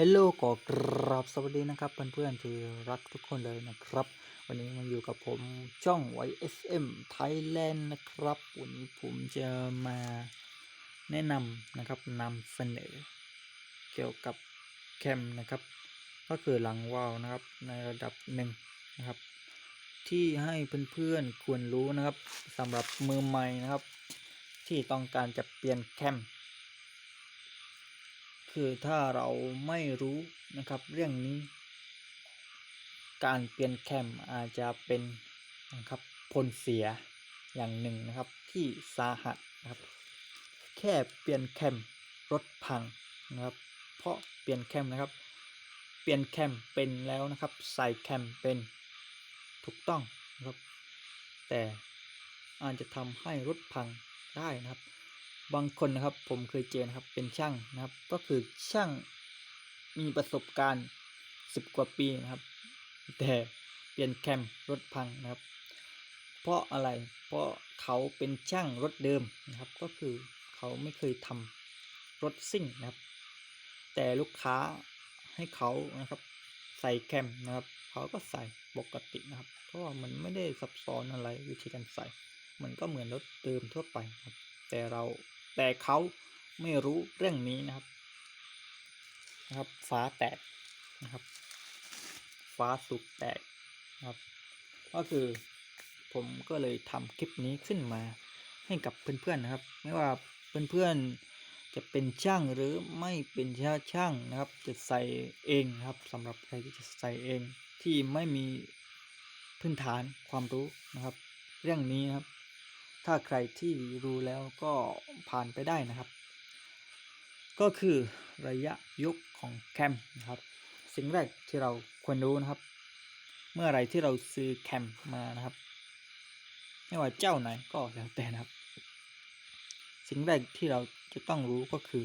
ฮลโหลก็กราบสวัสดีนะครับเพื่อนๆที่รักทุกคนเลยนะครับ วันนี้มาอยู่กับผมช่อง YSM Thailand นะครับ วันนี้ผมจะมาแนะนำนะครับนำเสนอ เกี่ยวกับแคมนะครับ ก็คือหลังวาวนะครับในระดับหนึ่งนะครับ ที่ให้เพื่อนๆควรรู้นะครับสำหรับมือใหม่นะครับ ที่ต้องการจะเปลี่ยนแคม คือถ้าเราไม่รู้นะครับเรื่องนี้ การเปลี่ยนแคมอาจจะเป็นนะครับผลเสียอย่างหนึ่งนะครับที่สาหัสนะครับ แค่เปลี่ยนแคมรถพังนะครับ เพราะเปลี่ยนแคมนะครับ เปลี่ยนแคมเป็นแล้วนะครับ ใส่แคมเป็นถูกต้องนะครับ แต่อาจจะทำให้รถพังได้นะครับ บางคนนะครับผมเคยเจอนะครับเป็นช่างนะครับ ก็คือช่างมีประสบการณ์สิบกว่าปีนะครับ แต่เปลี่ยนแคมรถพังนะครับ เพราะอะไรเพราะเขาเป็นช่างรถเดิมนะครับ ก็คือเขาไม่เคยทำรถซิ่งนะครับ แต่ลูกค้าให้เขานะครับ ใส่แคมนะครับเขาก็ใส่ปกตินะครับ เพราะว่ามันไม่ได้ซับซ้อนอะไรวิธีการใส่ มันก็เหมือนรถเดิมทั่วไปครับ แต่เรา แต่เขาไม่รู้เรื่องนี้นะครับนะครับฟ้าแตกนะครับ ฟ้าสุกแตกนะครับ ก็คือผมก็เลยทำคลิปนี้ขึ้นมาให้กับเพื่อนๆนะครับ ไม่ว่าเพื่อนๆจะเป็นช่างหรือไม่เป็นช่างนะครับ จะใส่เองนะครับสำหรับใครที่จะใส่เองที่ไม่มีพื้นฐานความรู้นะครับ เรื่องนี้นะครับ ถ้าใครที่รู้แล้วก็ผ่านไปได้นะครับ ก็คือระยะยกของแคมนะครับ สิ่งแรกที่เราควรรู้นะครับ เมื่อไรที่เราซื้อแคมมานะครับ ไม่ว่าเจ้าไหนก็แล้วแต่นะครับ สิ่งแรกที่เราจะต้องรู้ก็คือ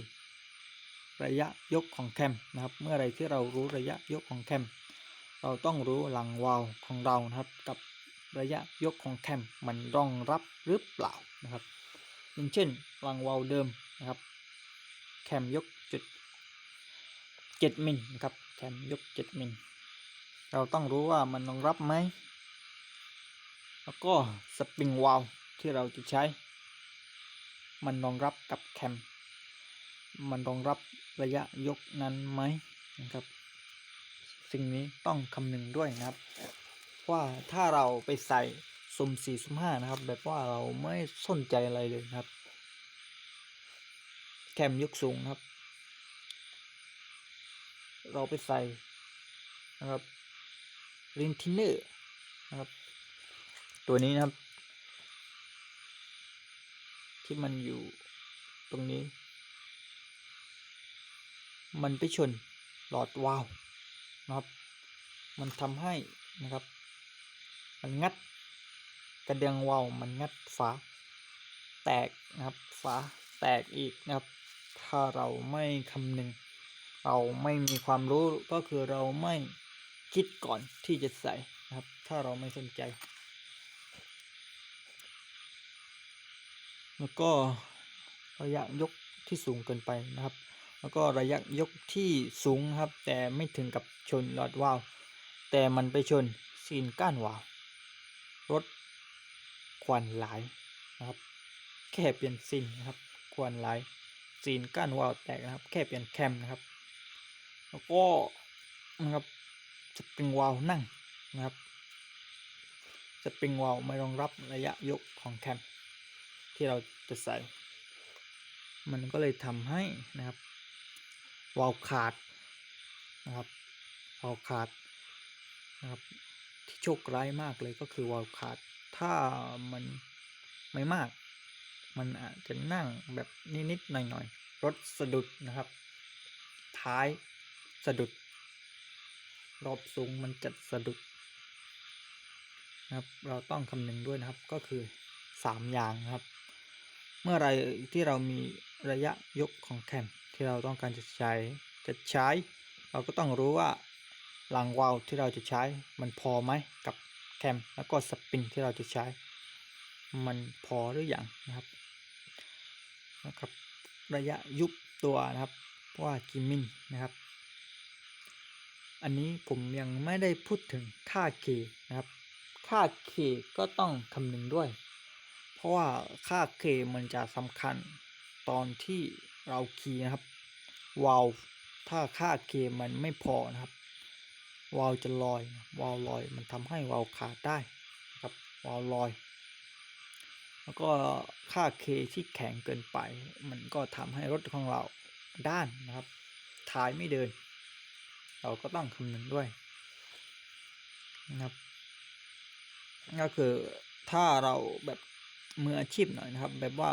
ระยะยกของแคมนะครับ เมื่อไรที่เรารู้ระยะยกของแคมเราต้องรู้หลังวาล์วของเรานะครับกับ ระยะยกของแคมมันรองรับหรือเปล่านะครับ อย่างเช่นหลังวาลเดิมนะครับ แคมยกจุดเจ็ดมิลนะครับแคมยกเจ็ดมิลเราต้องรู้ว่ามันรองรับไหมแล้วก็สปริงวาลที่เราจะใช้ มันรองรับกับแคมมันรองรับระยะยกนั้นไหมนะครับ สิ่งนี้ต้องคำนึงด้วยนะครับ ว่าถ้าเราไปใส่สุ่มสี่สุ่มห้านะครับ แบบว่าเราไม่สนใจอะไรเลยนะครับ แคมยกสูงนะครับ เราไปใส่นะครับรินทินเนอร์นะครับ ตัวนี้นะครับ ที่มันอยู่ตรงนี้ มันไปชนหลอดวาล์วนะครับ มันทำให้นะครับ มันงัดกระเดียงวาวมันงัดฝาแตกนะครับฝาแตกอีกนะครับ ถ้าเราไม่คำนึง เราไม่มีความรู้ก็คือเราไม่คิดก่อนที่จะใส่นะครับ ถ้าเราไม่สนใจ แล้วก็ระยะยกที่สูงเกินไปนะครับ แล้วก็ระยะยกที่สูงครับ แต่ไม่ถึงกับชนหลอดวาว แต่มันไปชนซีนก้านวาว รถควันไหลายนะครับ แค่เปลี่ยนซีนนะครับควันไหลายซีนก้านวาวแตกนะครับ แค่เปลี่ยนแคมนะครับ แล้วก็นะครับสปริงวาวนั่งนะครับสปริงวาวไม่รองรับระยะยกของแคมที่เราจะใส่ มันก็เลยทำให้นะครับวาวขาดนะครับวาวขาดนะครับ ที่โชคร้ายมากเลยก็คือวาล์วขาดถ้ามันไม่มาก มันอาจจะนั่งแบบนิดๆหน่อยๆรถสะดุดนะครับ ท้ายสะดุด รอบสูงมันจะสะดุดนะครับ เราต้องคำนึงด้วยนะครับก็คือสามอย่างนะครับ เมื่อไรที่เรามีระยะยกของแคมที่เราต้องการจะใช้จะใช้ เราก็ต้องรู้ว่า หลังวาลที่เราจะใช้มันพอไหมกับแคมแล้วก็สปริงที่เราจะใช้ มันพอหรืออยังนะครับนะครับระยะยุบตัวนะครับว่ากี่มิลนะครับ อันนี้ผมยังไม่ได้พูดถึงค่า K นะครับ ค่า K ก็ต้องคำนึงด้วย เพราะว่าค่า K มันจะสำคัญตอนที่เราคีย์นะครับวาลถ้าค่า K มันไม่พอนะครับ วาลวจะลอย วาลวลอย มันทำให้วาลวขาดได้นะครับ วาลวลอย แล้วก็ค่า K ที่แข็งเกินไป มันก็ทำให้รถของเราด้านนะครับ ท้ายไม่เดิน เราก็ต้องคำนึงด้วยนะครับ ก็คือถ้าเราแบบมืออาชีพหน่อยนะครับ แบบว่า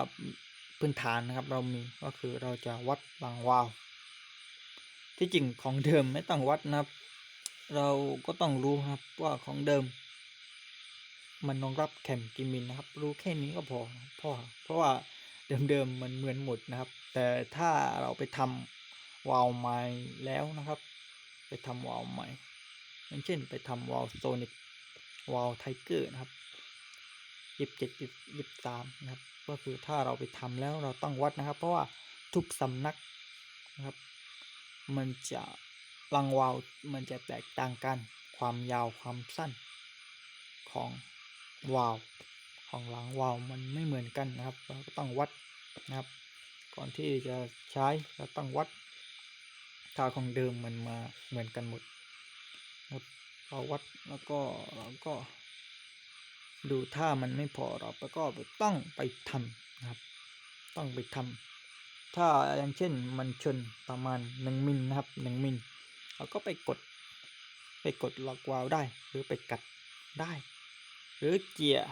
พื้นฐานนะครับเรามีก็คือเราจะวัดรังวาล์วที่จริงของเดิมไม่ต้องวัดนะครับ เราก็ต้องรู้ครับว่าของเดิม มันรองรับแคมกี่มิลนะครับ รู้แค่นี้ก็พอเพราะเพราะว่าเดิมๆมันเหมือนหมดนะครับ แต่ถ้าเราไปทำวาล์วใหม่แล้วนะครับ ไปทำวาล์วใหม่อย่างเช่น ไปทำวาล์วโซนิกวาล์วไทเกอร์นะครับยี่สิบเจ็ดยี่สิบสามนะครับ ก็คือถ้าเราไปทำแล้วเราต้องวัดนะครับ เพราะว่าทุกสำนักนะครับ มันจะ รังวาวมันจะแตกต่างกัน ความยาวความสั้นของวาวของหลังวาวมันไม่เหมือนกันนะครับ เราก็ต้องวัดนะครับ ก่อนที่จะใช้เราต้องวัดถ้าของเดิมมันมาเหมือนกันหมดนะครับเราวัดแล้วก็เราก็ ดูถ้ามันไม่พอเราก็ต้องไปทำนะครับ ต้องไปทำถ้าอย่างเช่นมันชนประมาณหนึ่งมิลนะครับหนึ่งมิล เราก็ไปกด ไปกดล็อกวาล์วได้ หรือไปกัดได้ หรือเกียร์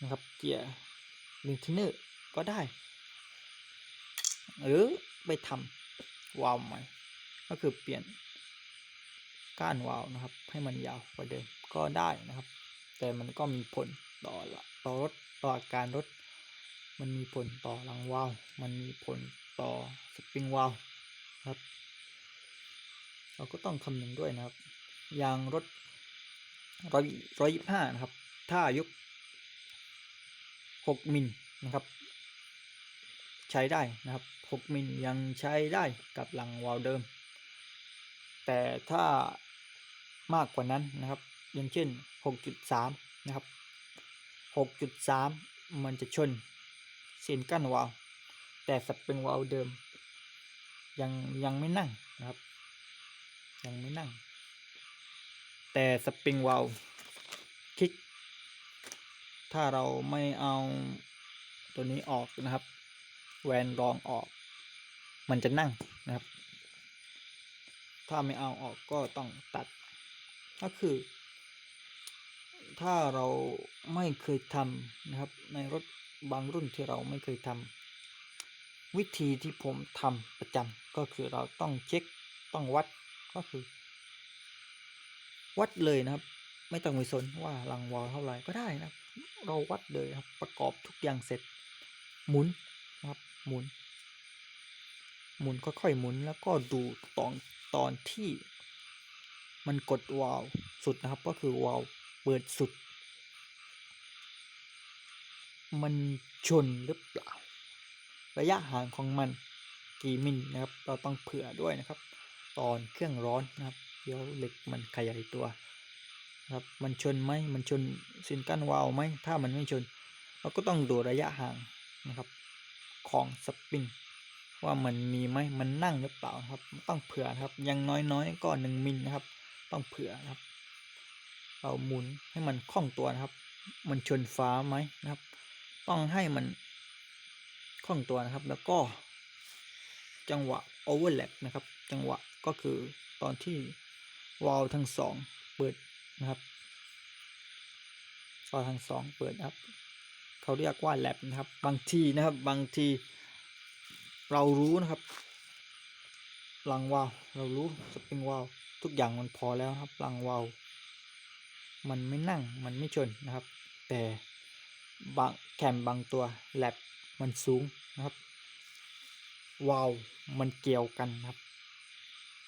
นะครับเกียร์ลิงเทนเนอร์ก็ได้ หรือไปทำวาล์วใหม่ ก็คือเปลี่ยนก้านวาล์วนะครับ ให้มันยาวกว่าเดิมก็ได้นะครับ แต่มันก็มีผลต่อละต่อรถต่อการรถ มันมีผลต่อรังวาล์วมันมีผลต่อสปริงวาล์วครับ เราก็ต้องคำนึงด้วยนะครับ ยางรถร้อยร้อยยี่ห้านะครับ ถ้ายกหกมิลนะครับ ใช้ได้นะครับหกมิลยังใช้ได้กับหลังวาล์วเดิม แต่ถ้ามากกว่านั้นนะครับ อย่างเช่น 6.3 นะครับ 6.3 มันจะชนเส้นกั้นวาล์วแต่สปริงวาล์วเดิม ยังยังไม่นั่งนะครับ ยังไม่นั่ง แต่สปริงวาล์คลิก ถ้าเราไม่เอาตัวนี้ออกนะครับ แวนรองออก มันจะนั่งนะครับ ถ้าไม่เอาออกก็ต้องตัด ก็คือ ถ้าเราไม่เคยทำนะครับ ในรถบางรุ่นที่เราไม่เคยทำวิธีที่ผมทำประจำก็คือเราต้องเช็คต้องวัด ก็คือ วัดเลยนะครับ ไม่ต้องไปสนว่ารังวาล์วเท่าไหร่ก็ได้นะเราวัดเลยครับ ประกอบทุกอย่างเสร็จ หมุนนะครับ หมุน หมุนค่อยๆหมุนแล้วก็ดูตอนตอนที่ มันกดวาล์วสุดนะครับ ก็คือวาล์วเปิดสุด มันชนหรือเปล่า ระยะห่างของมันกี่มิลนะครับ เราต้องเผื่อด้วยนะครับ ตอนเครื่องร้อนนะครับเดี๋ยวเหล็กมันขยายตัวนะครับมันชนไหมมันชนสินกั้นวาล์วไหมถ้ามันไม่ชน เราก็ต้องดูระยะห่างนะครับ ของสปริงว่ามันมีไหมมันนั่งหรือเปล่าครับ ต้องเผื่อครับอยังน้อยๆก็หนึ่งมิลนะครับ ต้องเผื่อนะครับ เราหมุนให้มันคล่องตัวนะครับ มันชนฟ้าไหมนะครับ ต้องให้มันคล่องตัวนะครับ แล้วก็ จังหวะโอเวอร์แลปนะครับ จังหวะ ก็คือตอนที่วาล์วทั้งสองเปิดนะครับวาล์วทั้งสองเปิดครับ เขาเรียกว่าแลปนะครับ บางทีนะครับบางทีเรารู้นะครับรังวาล์วเรารู้สปริงวาล์วทุกอย่างมันพอแล้วครับรังวาล์วมันไม่นั่งมันไม่ชนนะครับ แต่บางแคมบางตัวแลบมันสูงนะครับวาล์วมันเกี่ยวกันนะครับ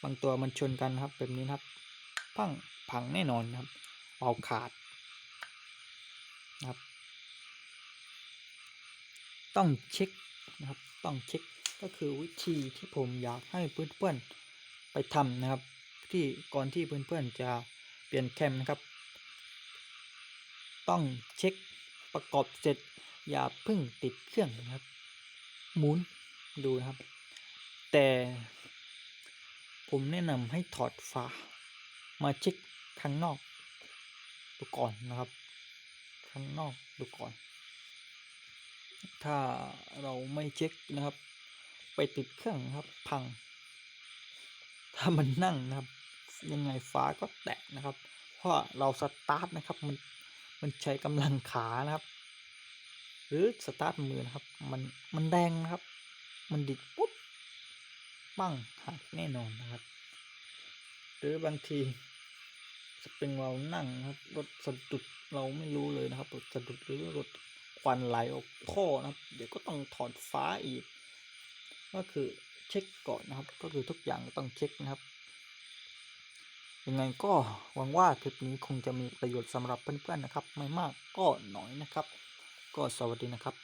บางตัวมันชนกันครับแบบนี้ครับ พังพังแน่นอนครับวาขาดนะครับ ต้องเช็คนะครับต้องเช็คก็คือวิธีที่ผมอยากให้เพื่อนๆไปทำนะครับ ที่ก่อนที่เพื่อนๆจะเปลี่ยนแคมนะครับ ต้องเช็คประกอบเสร็จอย่าเพิ่งติดเครื่องนะครับ หมุนดูนะครับ แต่ ผมแนะนำให้ถอดฝา มาเช็คข้างนอกดูก่อนนะครับ ข้างนอกดูก่อน ถ้าเราไม่เช็คนะครับ ไปติดเครื่องครับพัง ถ้ามันนั่งนะครับ ยังไงฟ้าก็แตกนะครับ เพราะเราสตาร์ทนะครับมันมันใช้กำลังขานะครับ หรือสตาร์ทมือนะครับ มันมันแรงนะครับ มันดิดปุ ปั้งหักแน่นอนนะครับ หรือบางทีสปริงเรานั่งครับรถสะดุดเราไม่รู้เลยนะครับรถสะดุดหรือรถควันไหลออกท่อนะครับ เดี๋ยวก็ต้องถอดฟ้าอีก ก็คือเช็คก่อนนะครับ ก็คือทุกอย่างต้องเช็คนะครับยังไงก็หวังว่าคลิปนี้คงจะมีประโยชน์สำหรับเพื่อนๆนะครับ ไม่มากก็น้อยนะครับ ก็สวัสดีนะครับ